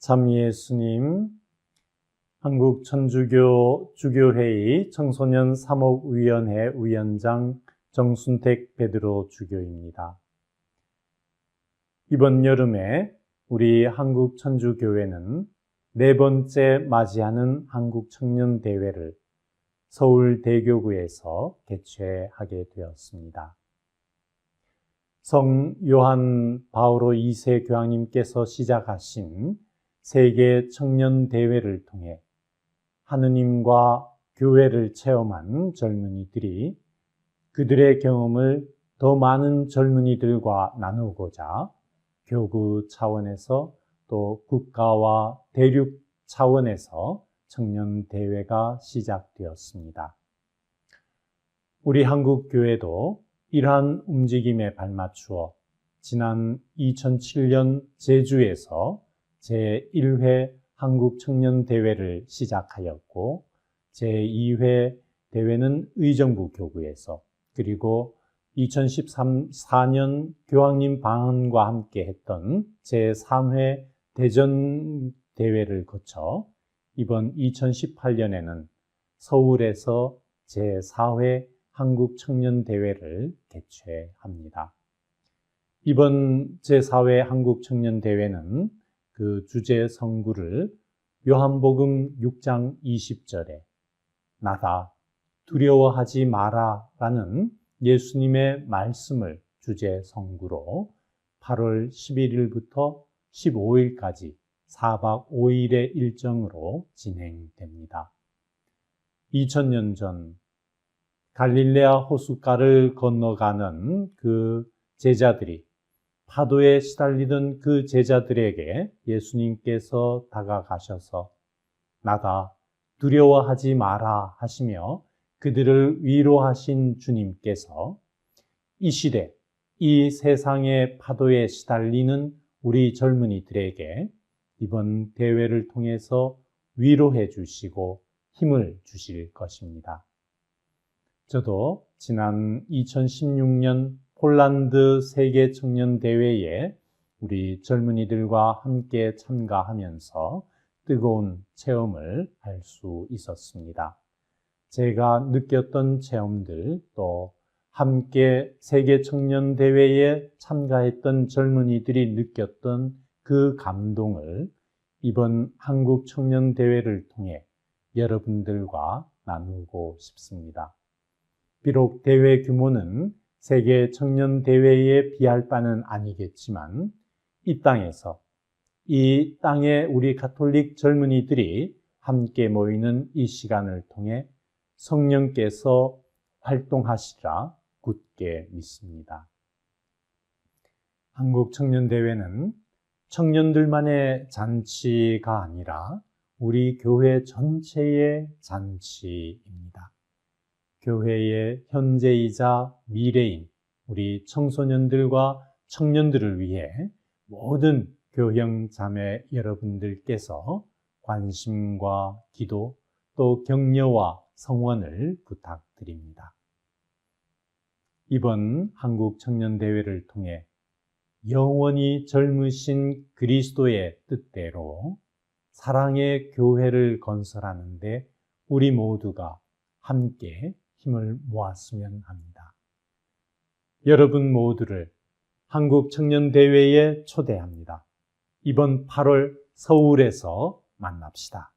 참 예수님, 한국 천주교 주교회의 청소년 사목위원회 위원장 정순택 베드로 주교입니다. 이번 여름에 우리 한국 천주교회는 네 번째 맞이하는 한국 청년 대회를 서울 대교구에서 개최하게 되었습니다. 성 요한 바오로 2세 교황님께서 시작하신 세계 청년 대회를 통해 하느님과 교회를 체험한 젊은이들이 그들의 경험을 더 많은 젊은이들과 나누고자 교구 차원에서 또 국가와 대륙 차원에서 청년 대회가 시작되었습니다. 우리 한국 교회도 이러한 움직임에 발맞추어 지난 2007년 제주에서 제1회 한국 청년 대회를 시작하였고 제2회 대회는 의정부 교구에서 그리고 2014년 교황님 방언과 함께 했던 제3회 대전 대회를 거쳐 이번 2018년에는 서울에서 제4회 한국 청년 대회를 개최합니다. 이번 제4회 한국 청년 대회는 그 주제 성구를 요한복음 6장 20절에 나다 두려워하지 마라 라는 예수님의 말씀을 주제 성구로 8월 11일부터 15일까지 4박 5일의 일정으로 진행됩니다. 2000년 전 갈릴레아 호숫가를 건너가는 그 제자들이 파도에 시달리던 그 제자들에게 예수님께서 다가가셔서 나다 두려워하지 마라 하시며 그들을 위로하신 주님께서 이 시대, 이 세상의 파도에 시달리는 우리 젊은이들에게 이번 대회를 통해서 위로해 주시고 힘을 주실 것입니다. 저도 지난 2016년 폴란드 세계 청년 대회에 우리 젊은이들과 함께 참가하면서 뜨거운 체험을 할 수 있었습니다. 제가 느꼈던 체험들 또 함께 세계 청년 대회에 참가했던 젊은이들이 느꼈던 그 감동을 이번 한국 청년 대회를 통해 여러분들과 나누고 싶습니다. 비록 대회 규모는 세계 청년 대회에 비할 바는 아니겠지만 이 땅에서 이 땅에 우리 가톨릭 젊은이들이 함께 모이는 이 시간을 통해 성령께서 활동하시라 굳게 믿습니다. 한국 청년 대회는 청년들만의 잔치가 아니라 우리 교회 전체의 잔치입니다. 교회의 현재이자 미래인 우리 청소년들과 청년들을 위해 모든 교형 자매 여러분들께서 관심과 기도 또 격려와 성원을 부탁드립니다. 이번 한국 청년 대회를 통해 영원히 젊으신 그리스도의 뜻대로 사랑의 교회를 건설하는데 우리 모두가 함께 힘을 모았으면 합니다. 여러분 모두를 한국 청년 대회에 초대합니다. 이번 8월 서울에서 만납시다.